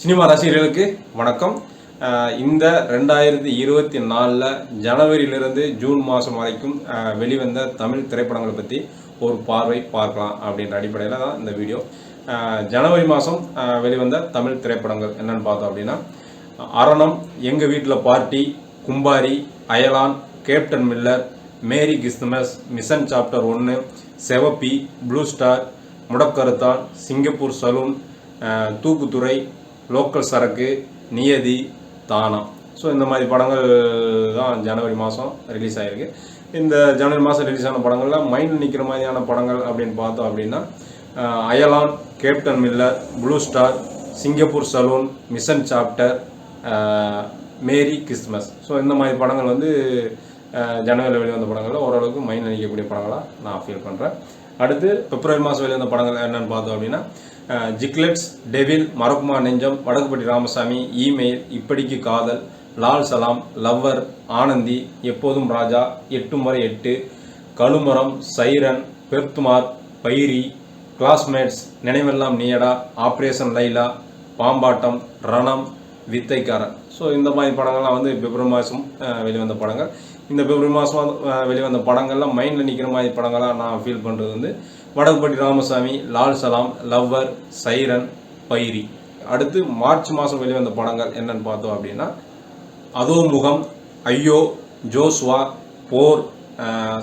Cinema ரசிகர்களுக்கு வணக்கம். இந்த ரெண்டாயிரத்தி இருபத்தி நாலில் ஜனவரியிலிருந்து ஜூன் மாதம் வரைக்கும் வெளிவந்த தமிழ் திரைப்படங்களை பற்றி ஒரு பார்வை பார்க்கலாம் அப்படின்ற அடிப்படையில் தான் இந்த வீடியோ. ஜனவரி மாதம் வெளிவந்த தமிழ் திரைப்படங்கள் என்னன்னு பார்த்தோம் அப்படின்னா அரணம் எங்கள் வீட்டில் party Kumbari Ayalaan Captain Miller Merry Christmas Mission Chapter ஒன்று Sevappi Blue Star Mudakkaruthaan Singapore Saloon Thookudurai local Sarakku நியதி தானம். ஸோ இந்த மாதிரி படங்கள் தான் ஜனவரி மாதம் ரிலீஸ் ஆகிருக்கு இந்த ஜனவரி மாதம் ரிலீஸ் ஆன படங்களில் மைண்டில் நிற்கிற மாதிரியான படங்கள் அப்படின்னு பார்த்தோம் அப்படின்னா Ayalaan Captain Miller Blue Star Singapore Saloon Mission Chapter Merry Christmas so இந்த மாதிரி படங்கள் வந்து ஜனவரி ஜனவரியில் வெளிவந்த படங்களில் ஓரளவுக்கு மைண்டில் நிற்கக்கூடிய படங்களாக நான் ஃபீல் பண்ணுறேன் அடுத்து பிப்ரவரி மாதம் வெளிவந்த படங்கள் என்னன்னு பார்த்தோம் அப்படின்னா ஜிக்லெட்ஸ் டெவில் மரக்குமா நெஞ்சம் வடக்குப்பட்டி ராமசாமி இமெயில் இப்படிக்கு காதல் லால் சலாம் லவ்வர் ஆனந்தி எப்போதும் ராஜா எட்டு முறை எட்டு Kazhumaram siren birthmark Bairi classmates Ninaivellam Neeyada operation Laila Pambattam Ranam Vithaikkaran. So இந்த மாதிரி படங்கள்லாம் வந்து பிப்ரவரி மாதம் வெளிவந்த படங்கள். இந்த பிப்ரவரி மாதம் வெளிவந்த படங்கள்லாம் மைண்டில் நிற்கிற மாதிரி படங்களாக நான் ஃபீல் பண்ணுறது வந்து வடக்குப்பட்டி ராமசாமி லால் சலாம் லவ்வர் சைரன் பைரி. அடுத்து மார்ச் மாதம் வெளிவந்த படங்கள் என்னன்னு பார்த்தோம் அப்படின்னா அதோ முகம் ஐயோ ஜோஸ்வா போர்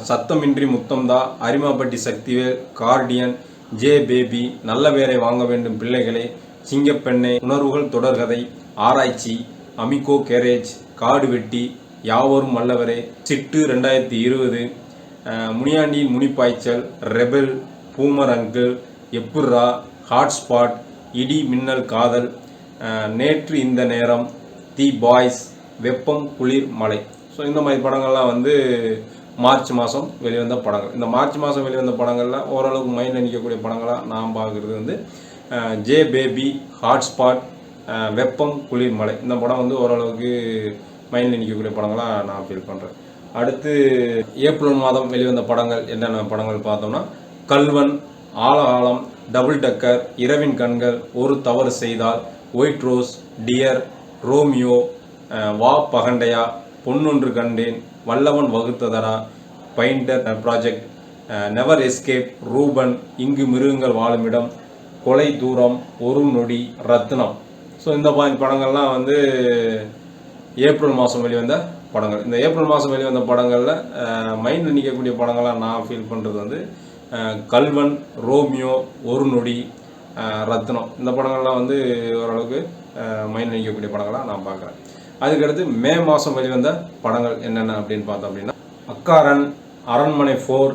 சத்தமின்றி முத்தம்தா Arimapatti Sakthivel Guardian J Baby நல்ல வேலை வாங்க வேண்டும் பிள்ளைகளே சிங்கப்பெண்ணை உணர்வுகள் தொடர்கதை ஆராய்ச்சி அமிகோ கேரேஜ் காடு வெட்டி யாவரும் வல்லவரே சிட்டு ரெண்டாயிரத்தி இருபது முனியாண்டியின் முனிப்பாய்ச்சல் ரெபெல் பூமர் அங்கிள் எப்புர்ரா ஹாட்ஸ்பாட் இடி மின்னல் காதல் நேற்று இந்த நேரம் தி பாய்ஸ் வெப்பம் குளிர் மலை ஸோ இந்த மாதிரி படங்கள்லாம் வந்து மார்ச் மாதம் வெளிவந்த படங்கள். இந்த மார்ச் மாதம் வெளிவந்த படங்களில் ஓரளவுக்கு மைண்டில் நிற்கக்கூடிய படங்களாக நான் பார்க்குறது வந்து ஜே பேபி ஹாட்ஸ்பாட் வெப்பம் குளிர் மலை இந்த படம் வந்து ஓரளவுக்கு மைண்டில் நிற்கக்கூடிய படங்களாக நான் ஃபீல் பண்ணுறேன் அடுத்து ஏப்ரல் மாதம் வெளிவந்த படங்கள் என்னென்ன படங்கள் பார்த்தோம்னா கல்வன் ஆலகாலம் டபுள் டக்கர் இரவின் கண்கள் ஒரு தவறு செய்தால் ஒயிட் ரோஸ் டியர் ரோமியோ வா பகண்டையா பொன்னொன்று கண்டேன் வல்லவன் வகுத்ததரா Finder Project Never Escape Ruban இங்கு மிருகங்கள் வாழுமிடம் கொலை தூரம் ஒரு நொடி ரத்னம். ஸோ இந்த படங்கள்லாம் வந்து ஏப்ரல் மாதம் வெளிவந்த படங்கள். இந்த ஏப்ரல் மாதம் வெளிவந்த படங்களில் மைண்டில் நிற்கக்கூடிய படங்களாக நான் ஃபீல் பண்ணுறது வந்து கல்வன் ரோமியோ ஒரு நொடி ரத்னம். இந்த படங்கள்லாம் வந்து ஓரளவுக்கு மைண்ட் நினைக்கக்கூடிய படங்களாக நான் பார்க்குறேன். அதுக்கடுத்து மே மாதம் வெளிவந்த படங்கள் என்னென்ன அப்படின்னு பார்த்தோம் அப்படின்னா அக்காரன் அரண்மனை ஃபோர்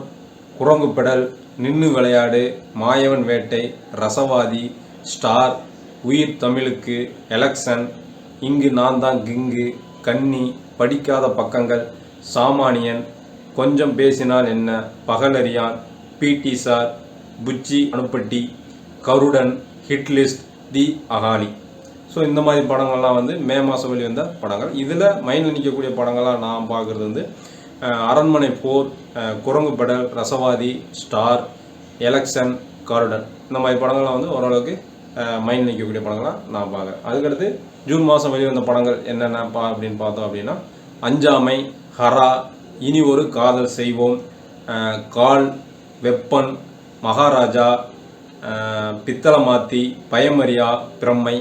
குரங்கு பெடல் நின்று விளையாடு மாயவன் வேட்டை ரசவாதி ஸ்டார் உயிர் தமிழுக்கு எலெக்ஷன் இங்கு நான் தான் கிங்கு கன்னி படிக்காத பக்கங்கள் சாமானியன் கொஞ்சம் பேசினால் என்ன பகலறியான் பிடி சார் புச்சி Anuppatti Garudan hit list the Akaali so இந்த மாதிரி படங்கள்லாம் வந்து மே மாதம் வெளிவந்த படங்கள். இதில் மைண்டில் நிற்கக்கூடிய படங்களாக நான் பார்க்குறது வந்து அரண்மனை போர் குரங்கு படல் ரசவாதி ஸ்டார் எலெக்ஷன் கருடன். இந்த மாதிரி படங்கள்லாம் வந்து ஓரளவுக்கு மைண்ட் நிற்கக்கூடிய படங்களாக நான் பார்க்குறேன். அதுக்கடுத்து ஜூன் மாதம் வெளிவந்த படங்கள் என்னென்ன பா அப்படின்னு பார்த்தோம் அப்படின்னா அஞ்சாமை ஹரா இனி ஒரு காதல் செய்வோம் கால் வெப்பன் மகாராஜா பித்தளமாத்தி பயமரியா பிரம்மை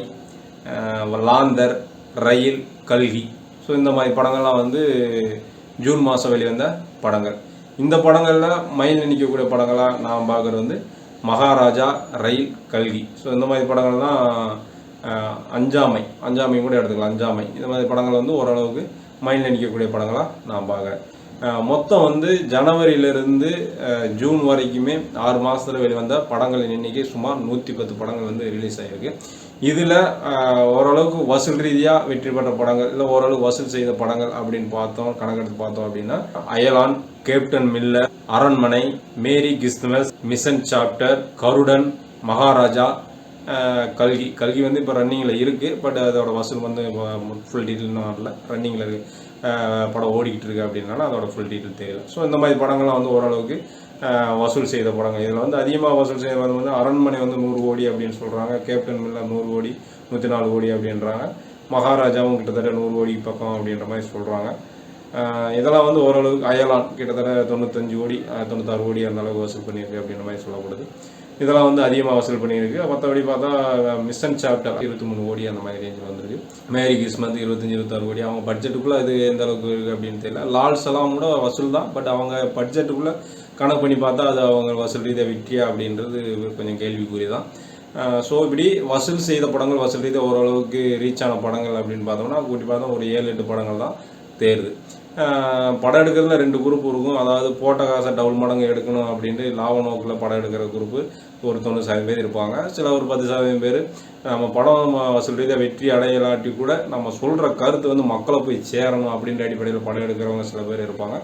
லாந்தர் ரயில் கல்கி. ஸோ இந்த மாதிரி படங்கள்லாம் வந்து ஜூன் மாதம் வெளிவந்த படங்கள். இந்த படங்களில் மைண்டில் நிற்கக்கூடிய படங்களாக நான் பார்க்குறது வந்து மகாராஜா ரயில் கல்கி. ஸோ இந்த மாதிரி படங்கள் தான் அஞ்சாமை. அஞ்சாமை கூட எடுத்துக்கலாம். அஞ்சாமை. இந்த மாதிரி படங்கள் வந்து ஓரளவுக்கு மைண்டில் நிற்கக்கூடிய படங்களாக நான் பார்க்குறேன். மொத்தம் வந்து ஜனவரியிலிருந்து ஜூன் வரைக்குமே ஆறு மாதத்தில் வெளிவந்த படங்களின் எண்ணிக்கை சுமார் நூற்றி பத்து படங்கள் வந்து ரிலீஸ் ஆகிருக்கு இதில் ஓரளவுக்கு வசூல் ரீதியாக வெற்றி பெற்ற படங்கள் இல்லை ஓரளவுக்கு வசூல் செய்த படங்கள் அப்படின்னு பார்த்தோம் கணக்கெடுத்து பார்த்தோம் அப்படின்னா அயலான் கேப்டன் மில்லர் அரண்மனை மேரி கிறிஸ்துமஸ் மிஷன் சாப்டர் கருடன் மகாராஜா கல்கி கல்கி வந்து இப்போ ரன்னிங்கில் இருக்குது பட் அதோட வசூல் வந்து ஃபுல் டீட்டெயில் வரல ரன்னிங்கில் இருக்குது படம் ஓடிக்கிட்டு இருக்கு அப்படின்னால அதோட ஃபுல் டீட்டெயில் தெரியல ஸோ இந்த மாதிரி படங்கள்லாம் வந்து ஓரளவுக்கு வசூல் செய்த படங்கள். இதில் வந்து அதிகமாக வசூல் செய்வது வந்து அரண்மனை வந்து நூறு கோடி அப்படின்னு சொல்கிறாங்க கேப்டன் மில்லர் நூறு கோடி நூற்றி நாலு கோடி அப்படின்றாங்க. மகாராஜாவும் கிட்டத்தட்ட நூறு கோடி பக்கம் அப்படின்ற மாதிரி சொல்கிறாங்க இதெல்லாம் வந்து ஓரளவுக்கு அயலான் கிட்டத்தட்ட தொண்ணூத்தஞ்சு கோடி தொண்ணூத்தாறு கோடி அந்த அளவுக்கு வசூல் பண்ணியிருக்கு அப்படின்ற மாதிரி சொல்லப்படுது. இதெல்லாம் வந்து அதிகமாக வசூல் பண்ணியிருக்கு. மற்றபடி பார்த்தா மிஷன் சாப்டர் இருபத்தி மூணு கோடி அந்த மாதிரி ரேஞ்சில் வந்திருக்கு. மேரி கிஸ்மந்த் இருபத்தஞ்சி இருபத்தாறு கோடி. அவங்க பட்ஜெட்டுக்குள்ளே அது எந்த அளவுக்கு இருக்குது அப்படின்னு தெரியல. லால்ஸ் எல்லாம் கூட வசூல் தான். பட் அவங்க பட்ஜெட்டுக்குள்ளே கணக்கு பண்ணி பார்த்தா அது அவங்க வசூல் ரீதியாக விட்டியா அப்படின்றது கொஞ்சம் கேள்விக்குறி தான் ஸோ இப்படி வசூல் செய்த படங்கள் வசூல் ரீதியாக ஓரளவுக்கு ரீச் ஆன படங்கள் அப்படின்னு பார்த்தோம்னா கூட்டி பார்த்தா ஒரு ஏழு எட்டு படங்கள் தான் தேருது. படம் எடுக்கிறதுல ரெண்டு குரூப் இருக்கும். அதாவது போட்ட காசை டபுள் மடங்கு எடுக்கணும் அப்படின்ட்டு லாப நோக்கில் படம் எடுக்கிற குரூப்பு ஒரு தொண்ணூறு சதவீதம் பேர் இருப்பாங்க. சில ஒரு பத்து சதவீதம் பேர். நம்ம படம் வசூல் ரீதியாக வெற்றி அடையலாட்டி கூட நம்ம சொல்கிற கருத்து வந்து மக்களை போய் சேரணும் அப்படின்ற அடிப்படையில் படம் எடுக்கிறவங்க சில பேர் இருப்பாங்க.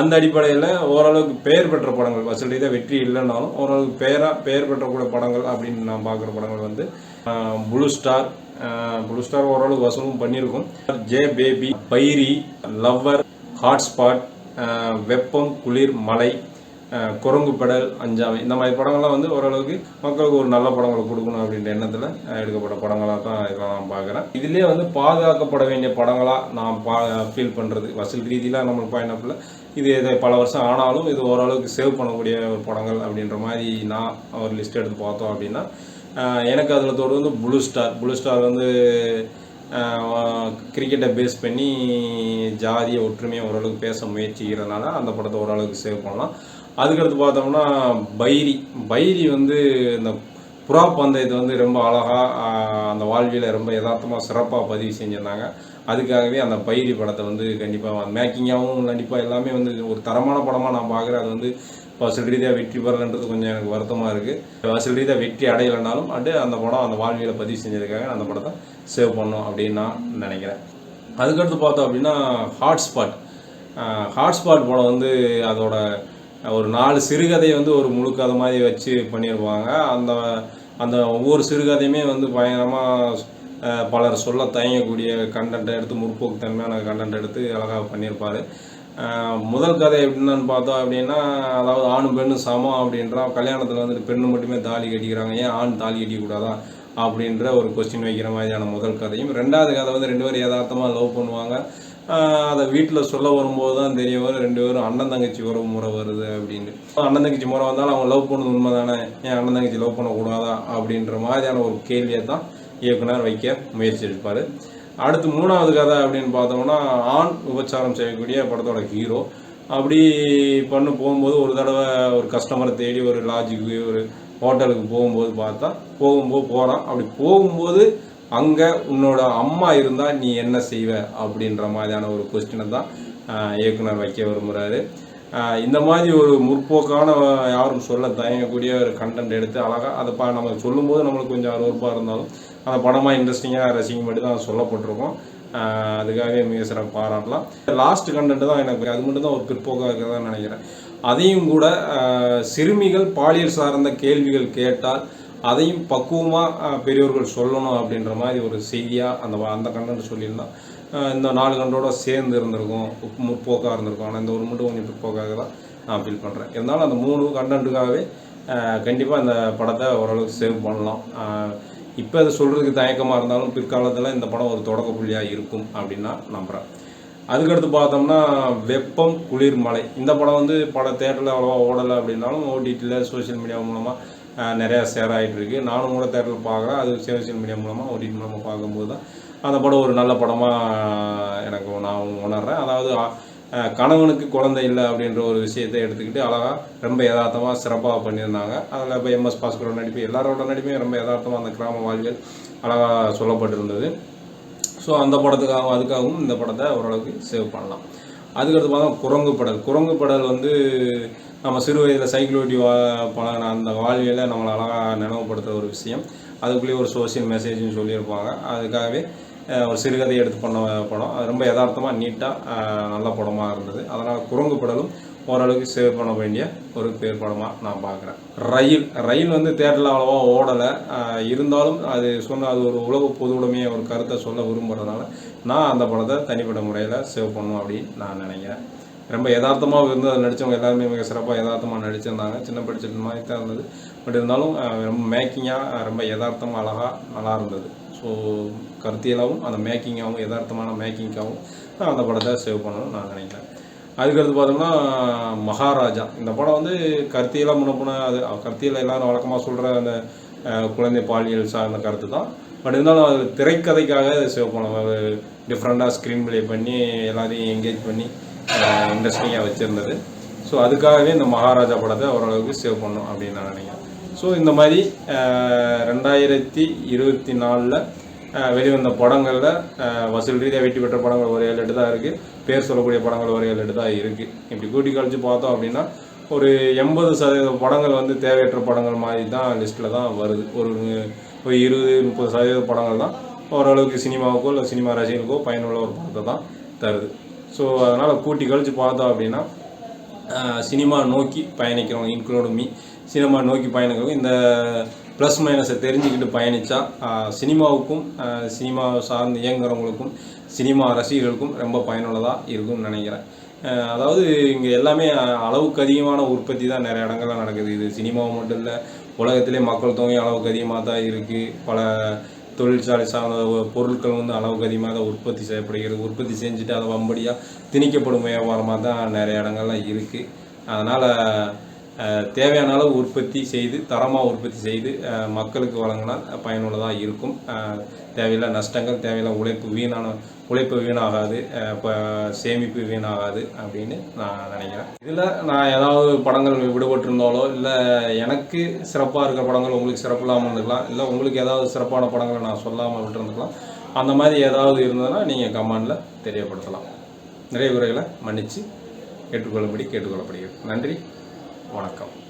அந்த அடிப்படையில் ஓரளவுக்கு பெயர் பெற்ற படங்கள் வசூல் ரீதியாக வெற்றி இல்லைனாலும் ஓரளவுக்கு பெயராக பெயர் பெற்றக்கூடிய படங்கள் அப்படின்னு நான் பார்க்குற படங்கள் வந்து ப்ளூ ஸ்டார் ப்ளூ ஸ்டார் ஓரளவுக்கு வசூலும் பண்ணியிருக்கும். J Baby Byri Lover Hotspot uh, வெப்பம் குளிர் மலை அஹ், uh, குரங்கு அஞ்சாமை இந்த மாதிரி படங்கள்லாம் வந்து ஓரளவுக்கு மக்களுக்கு ஒரு நல்ல படங்களை கொடுக்கணும் அப்படின்ற எண்ணத்தில் uh, எடுக்கப்பட்ட படங்களாக தான் இதெல்லாம் நான் பார்க்குறேன். இதுலேயே வந்து பாதுகாக்கப்பட வேண்டிய படங்களாக நான் பா ஃபீல் பண்ணுறது வசூல் ரீதியெலாம் நம்ம பாயினப்பில் இது இதை பல வருஷம் ஆனாலும் இது ஓரளவுக்கு சேவ் பண்ணக்கூடிய ஒரு படங்கள் அப்படின்ற மாதிரி நான் ஒரு லிஸ்ட் எடுத்து பார்த்தோம் அப்படின்னா எனக்கு அதில் தோடு வந்து ப்ளூ ஸ்டார் ப்ளூ ஸ்டார் வந்து கிரிக்கெட்டை பேஸ் பண்ணி ஜாதிய ஒற்றுமையை ஓரளவுக்கு பேச முயற்சிக்கிறதுனால அந்த படத்தை ஓரளவுக்கு சேவ் பண்ணலாம். அதுக்கடுத்து பார்த்தோம்னா பைரி. பைரி வந்து இந்த புறா பந்தயத்தை வந்து ரொம்ப அழகாக அந்த வாழ்வியில் ரொம்ப யதார்த்தமாக சிறப்பாக பதிவு செஞ்சுருந்தாங்க. அதுக்காகவே அந்த பைரி படத்தை வந்து கண்டிப்பாக மேக்கிங்காகவும் கண்டிப்பாக எல்லாமே வந்து ஒரு தரமான படமாக நான் பார்க்குறேன். அது வந்து வசூல் ரீதியாக வெற்றி பெறலன்றது கொஞ்சம் எனக்கு வருத்தமாக இருக்குது வசூல் ரீதியாக வெற்றி அடையலைனாலும் அடு அந்த படம் அந்த வாழ்வியில் பதிவு செஞ்சதுக்காக அந்த படத்தை சேவ் பண்ணோம் அப்படின்னு நான் நினைக்கிறேன். அதுக்கடுத்து பார்த்தோம் அப்படின்னா ஹாட்ஸ்பாட் ஹாட்ஸ்பாட் படம் வந்து அதோட ஒரு நாலு சிறுகதையை வந்து ஒரு முழு கதை மாதிரி வச்சு பண்ணியிருப்பாங்க. அந்த அந்த ஒவ்வொரு சிறுகதையுமே வந்து பயங்கரமாக பலர் சொல்ல தயங்கக்கூடிய கண்டென்ட்டை எடுத்து முற்போக்கு தன்மையான கண்டென்ட் எடுத்து அழகாக பண்ணியிருப்பார். முதல் கதை எப்படின்னு பார்த்தோம் அப்படின்னா அதாவது ஆணும் பெண்ணும் சமம் அப்படின்றான் கல்யாணத்தில் வந்துட்டு பெண்ணு மட்டுமே தாலி கட்டிக்கிறாங்க. ஏன் ஆண் தாலி கட்டிக்கூடாதா அப்படின்ற ஒரு கொஸ்டின் வைக்கிற மாதிரியான முதல் கதையும். ரெண்டாவது கதை வந்து ரெண்டு பேரும் யதார்த்தமாக லவ் பண்ணுவாங்க. அதை வீட்டில் சொல்ல வரும்போது தான் தெரிய வரும் ரெண்டு பேரும் அண்ணன் தங்கச்சி உறவு முறை வருது அப்படின்னு. அண்ணன் தங்கச்சி முறை வந்தாலும் அவங்க லவ் பண்ணது உண்மை தானே ஏன் அண்ணன் தங்கச்சி லவ் பண்ணக்கூடாதா அப்படின்ற மாதிரியான ஒரு கேள்வியை தான் இயக்குனர் வைக்க முயற்சி எடுப்பார். அடுத்து மூணாவது கதை அப்படின்னு பார்த்தோம்னா ஆண் உபச்சாரம் செய்யக்கூடிய படத்தோட ஹீரோ. அப்படி பண்ணு போகும்போது ஒரு தடவை ஒரு கஸ்டமரை தேடி ஒரு லாட்ஜுக்கு ஒரு ஹோட்டலுக்கு போகும்போது பார்த்தா போகும்போது போகிறான் அப்படி போகும்போது அங்கே உன்னோட அம்மா இருந்தால் நீ என்ன செய்வ? அப்படின்ற மாதிரியான ஒரு கொஸ்டினை தான் இயக்குனர் வைக்க விரும்புகிறாரு இந்த மாதிரி ஒரு முற்போக்கான யாரும் சொல்ல தயங்கக்கூடிய ஒரு கண்டென்ட் எடுத்து அழகாக அதை பா நம்ம சொல்லும்போது நம்மளுக்கு கொஞ்சம் அருவறுப்பாக இருந்தாலும் அந்த படமாக இன்ட்ரெஸ்டிங்காக ரசிக்கும் மட்டும் தான் சொல்லப்பட்டிருக்கோம். அதுக்காகவே மிக சிறப்பு பாராட்டலாம். லாஸ்ட் கண்டென்ட் தான் எனக்கு அது மட்டும் தான் ஒரு பிற்போக்காக இருக்கிறதா நினைக்கிறேன். அதையும் கூட சிறுமிகள் பாலியல் சார்ந்த கேள்விகள் கேட்டால் அதையும் பக்குவமாக பெரியவர்கள் சொல்லணும் அப்படின்ற மாதிரி ஒரு செய்தியாக அந்த வ- அந்த கண்டென்ட் சொல்லியிருந்தோம் இந்த நாலு கண்டோட சேர்ந்து இருந்திருக்கும் முற்போக்காக இருந்திருக்கும். ஆனால் இந்த ஒரு மட்டும் கொஞ்சம் பிற்போக்காக தான் நான் ஃபீல் பண்ணுறேன் இருந்தாலும் அந்த மூணு கண்டென்ட்டுக்காகவே கண்டிப்பாக இந்த படத்தை ஓரளவுக்கு சேவ் பண்ணலாம். இப்போ அதை சொல்கிறதுக்கு தயக்கமாக இருந்தாலும் பிற்காலத்தில் இந்த படம் ஒரு தொடக்க புள்ளியாக இருக்கும் அப்படின்னு நான் நம்புகிறேன் அதுக்கடுத்து பார்த்தோம்னா வெப்பம் குளிர் மழை. இந்த படம் வந்து பட தேட்டரில் அவ்வளோவா ஓடலை அப்படின்னாலும் ஓடிடியில் சோஷியல் மீடியா மூலமாக நிறையா ஷேர் ஆகிட்டு இருக்குது நானும் கூட தேட்டரில் பார்க்குறேன். அது சோஷியல் மீடியா மூலமாக ஓடிடி மூலமாக பார்க்கும்போது தான் அந்த படம் ஒரு நல்ல படமாக எனக்கு நான் உணர்றேன். அதாவது கணவனுக்கு குழந்தை இல்லை அப்படின்ற ஒரு விஷயத்தை எடுத்துக்கிட்டு அழகாக ரொம்ப யதார்த்தமாக சிறப்பாக பண்ணியிருந்தாங்க. அதில் இப்போ எம்எஸ் பாஸ்கரோட நடிப்பு எல்லாரோட நடிப்பையும் ரொம்ப யதார்த்தமாக அந்த கிராம வாழ்வியல் அழகாக சொல்லப்பட்டிருந்தது. ஸோ அந்த படத்துக்காகவும் அதுக்காகவும் இந்த படத்தை ஓரளவுக்கு சேவ் பண்ணலாம். அதுக்கடுத்து பார்த்தா குரங்கு படல். குரங்கு படல் வந்து நம்ம சிறு வயதில் சைக்கிள் ஓட்டி வா பழகின அந்த வாழ்வியலை நம்மளை அழகாக நினைவுபடுத்துகிற ஒரு விஷயம். அதுக்குள்ளேயே ஒரு சோஷியல் மெசேஜ்னு சொல்லியிருப்பாங்க. அதுக்காகவே ஒரு சிறுகதை எடுத்து பண்ண படம். அது ரொம்ப யதார்த்தமாக நீட்டாக நல்ல படமாக இருந்தது. அதனால் குரங்கு படலும் ஓரளவுக்கு சேவ் பண்ண வேண்டிய ஒரு பேர் படமாக நான் பார்க்குறேன். ரயில் ரயில் வந்து தேட்டரில் அவ்வளோவா ஓடலை. இருந்தாலும் அது சொன்ன அது ஒரு உலக பொதுவுடைமையை ஒரு கருத்தை சொல்ல விரும்புகிறதுனால நான் அந்த படத்தை தனிப்பட்ட முறையில் சேவ் பண்ணும் அப்படின்னு நான் நினைக்கிறேன். ரொம்ப யதார்த்தமாக இருந்து அதில் நடித்தவங்க எல்லாருமே மிக சிறப்பாக யதார்த்தமாக நடிச்சிருந்தாங்க. சின்ன படிச்சது மாதிரி தான் இருந்தது. பட் இருந்தாலும் ரொம்ப மேக்கிங்காக ரொம்ப யதார்த்தமாக அழகாக நல்லா இருந்தது. ஸோ கருத்தியலாகவும் அந்த மேக்கிங்காகவும் யதார்த்தமான மேக்கிங்காகவும் நான் அந்த படத்தை சேவ் பண்ணணும்னு நான் நினைக்கிறேன். அதுக்கடுத்து பார்த்தோம்னா மகாராஜா. இந்த படம் வந்து கருத்தியெல்லாம் முன்னப்புன அது கருத்தியில் எல்லாரும் வழக்கமாக சொல்கிற அந்த குழந்தை பாலியல் சார்ந்த கருத்து தான். பட் இருந்தாலும் அது திரைக்கதைக்காக சேவ் பண்ணோம் டிஃப்ரெண்ட்டாக ஸ்க்ரீன் ப்ளே பண்ணி எல்லாரையும் என்கேஜ் பண்ணி இன்ட்ரெஸ்டிங்காக வச்சுருந்தது. ஸோ அதுக்காகவே இந்த மகாராஜா படத்தை ஓரளவுக்கு சேவ் பண்ணோம் அப்படின்னு நான் நினைக்கிறேன். ஸோ இந்த மாதிரி ரெண்டாயிரத்தி இருபத்தி நாலில் வெளிவந்த படங்களில் வசூல் ரீதியாக வெற்றி பெற்ற படங்கள் ஒரு ஏழு எட்டு தான் இருக்குது பேர் சொல்லக்கூடிய படங்கள் ஒரு ஏழு எட்டு தான் இருக்குது இப்படி கூட்டி கழிச்சு பார்த்தோம் அப்படின்னா ஒரு எண்பது சதவீத படங்கள் வந்து தேவையற்ற படங்கள் மாதிரி தான் லிஸ்ட்டில் தான் வருது. ஒரு ஒரு இருபது முப்பது சதவீத படங்கள் தான் ஓரளவுக்கு சினிமாவுக்கோ இல்லை சினிமா ரசிகர்களுக்கோ பயனுள்ள ஒரு படத்தை தான் தருது. ஸோ அதனால் கூட்டி கழித்து பார்த்தோம் அப்படின்னா சினிமா நோக்கி பயணிக்கிறோம் இன்க்ளூடு மீ சினிமா நோக்கி பயணிக்கிறோம் இந்த ப்ளஸ் மைனஸை தெரிஞ்சுக்கிட்டு பயணித்தா சினிமாவுக்கும் சினிமா சார்ந்து இயங்குறவங்களுக்கும் சினிமா ரசிகர்களுக்கும் ரொம்ப பயனுள்ளதாக இருக்கும்னு நினைக்கிறேன். அதாவது இங்கே எல்லாமே அளவுக்கு அதிகமான உற்பத்தி தான் நிறைய இடங்கள்ல நடக்குது. இது சினிமா மட்டும் இல்லை உலகத்திலே மக்கள் தொகை அளவுக்கு அதிகமாக தான் இருக்குது பல தொழிற்சாலை சார்ந்த பொருட்கள் வந்து அளவுக்கு அதிகமாக தான் உற்பத்தி செய்யப்படுகிறது. உற்பத்தி செஞ்சுட்டு அதை வம்படியாக திணிக்கப்படும் வியாபாரமாக தான் நிறைய இடங்கள்லாம் இருக்குது அதனால் தேவையான அளவு உற்பத்தி செய்து தரமாக உற்பத்தி செய்து மக்களுக்கு வழங்கினால் பயனுள்ளதாக இருக்கும். தேவையில்லை நஷ்டங்கள் தேவையில்லை உழைப்பு வீணான உழைப்பு வீணாகாது இப்போ சேமிப்பு வீணாகாது அப்படின்னு நான் நினைக்கிறேன். இதில் நான் ஏதாவது படங்கள் விடுபட்டிருந்தாலோ இல்லை எனக்கு சிறப்பாக இருக்கிற படங்கள் உங்களுக்கு சிறப்பு இல்லாமல் இருந்துக்கலாம் இல்லை உங்களுக்கு ஏதாவது சிறப்பான படங்களை நான் சொல்லாமல் விட்டுருந்துக்கலாம் அந்த மாதிரி ஏதாவது இருந்ததுன்னா நீங்கள் கமெண்டில் தெரியப்படுத்தலாம். நிறைய குறைகளை மன்னித்து கேட்டுக்கொள்ளும்படி கேட்டுக்கொள்ளப்படுகிறது நன்றி. வணக்கம்.